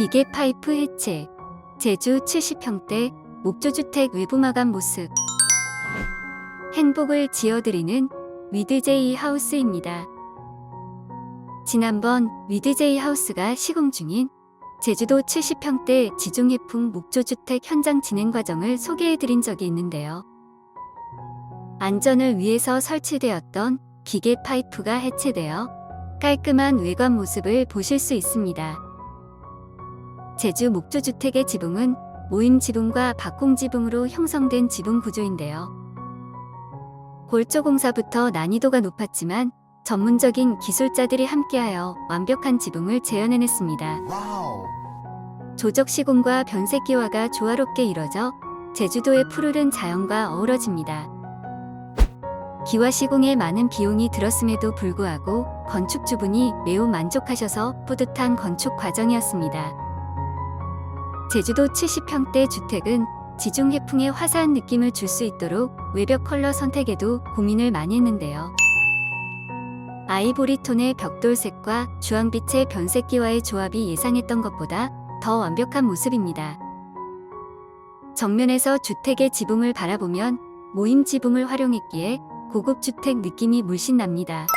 기계 파이프 해체, 제주 70평대 목조주택 외부 마감 모습. 행복을 지어드리는 위드제이 하우스입니다. 지난번 위드제이 하우스가 시공 중인 제주도 70평대 지중해풍 목조주택 현장 진행 과정을 소개해드린 적이 있는데요. 안전을 위해서 설치되었던 기계 파이프가 해체되어 깔끔한 외관 모습을 보실 수 있습니다. 제주 목조주택의 지붕은 모임 지붕과 박공 지붕으로 형성된 지붕 구조인데요. 골조 공사부터 난이도가 높았지만 전문적인 기술자들이 함께하여 완벽한 지붕을 재현해냈습니다. 와우. 조적 시공과 변색기화가 조화롭게 이뤄져 제주도의 푸르른 자연과 어우러집니다. 기와 시공에 많은 비용이 들었음에도 불구하고 건축주분이 매우 만족하셔서 뿌듯한 건축 과정이었습니다. 제주도 70평대 주택은 지중 해풍의 화사한 느낌을 줄 수 있도록 외벽 컬러 선택에도 고민을 많이 했는데요. 아이보리 톤의 벽돌색과 주황빛의 변색기와의 조합이 예상했던 것보다 더 완벽한 모습입니다. 정면에서 주택의 지붕을 바라보면 모임 지붕을 활용했기에 고급 주택 느낌이 물씬 납니다.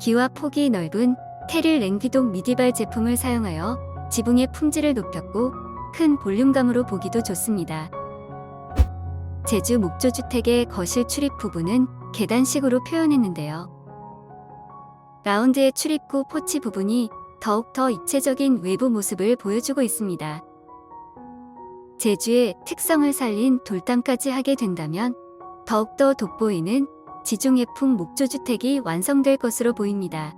기와 폭이 넓은 테릴 랭귀동 미디발 제품을 사용하여 지붕의 품질을 높였고 큰 볼륨감으로 보기도 좋습니다. 제주 목조주택의 거실 출입 부분은 계단식으로 표현했는데요. 라운드의 출입구 포치 부분이 더욱더 입체적인 외부 모습을 보여주고 있습니다. 제주의 특성을 살린 돌담까지 하게 된다면 더욱더 돋보이는 지중해풍 목조주택이 완성될 것으로 보입니다.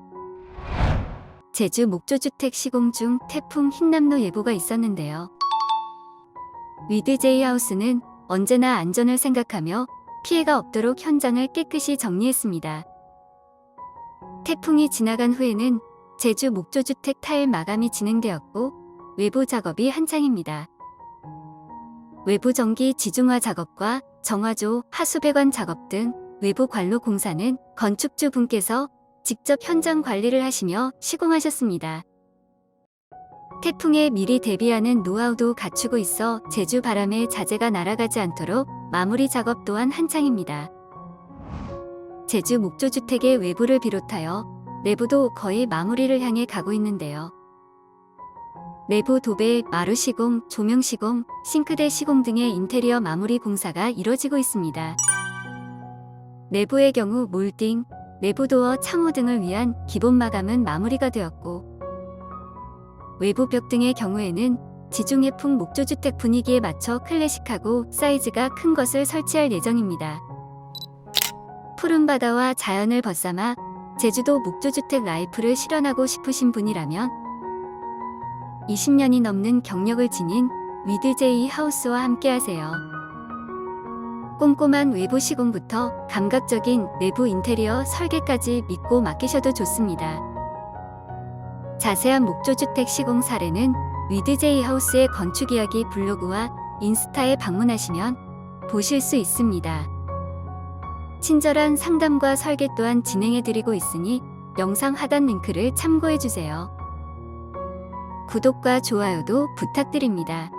제주 목조주택 시공 중 태풍 흰남노 예보가 있었는데요. 위드제이 하우스는 언제나 안전을 생각하며 피해가 없도록 현장을 깨끗이 정리했습니다. 태풍이 지나간 후에는 제주 목조주택 타일 마감이 진행되었고 외부 작업이 한창입니다. 외부 전기 지중화 작업과 정화조, 하수배관 작업 등 외부 관로 공사는 건축주 분께서 직접 현장 관리를 하시며 시공하셨습니다. 태풍에 미리 대비하는 노하우도 갖추고 있어 제주 바람에 자재가 날아가지 않도록 마무리 작업 또한 한창입니다. 제주 목조주택의 외부를 비롯하여 내부도 거의 마무리를 향해 가고 있는데요. 내부 도배, 마루 시공, 조명 시공, 싱크대 시공 등의 인테리어 마무리 공사가 이뤄지고 있습니다. 내부의 경우 몰딩, 내부 도어, 창호 등을 위한 기본 마감은 마무리가 되었고 외부 벽 등의 경우에는 지중해풍 목조주택 분위기에 맞춰 클래식하고 사이즈가 큰 것을 설치할 예정입니다. 푸른 바다와 자연을 벗삼아 제주도 목조주택 라이프를 실현하고 싶으신 분이라면 20년이 넘는 경력을 지닌 위드제이 하우스와 함께하세요. 꼼꼼한 외부 시공부터 감각적인 내부 인테리어 설계까지 믿고 맡기셔도 좋습니다. 자세한 목조주택 시공 사례는 위드제이 하우스의 건축 이야기 블로그와 인스타에 방문하시면 보실 수 있습니다. 친절한 상담과 설계 또한 진행해드리고 있으니 영상 하단 링크를 참고해주세요. 구독과 좋아요도 부탁드립니다.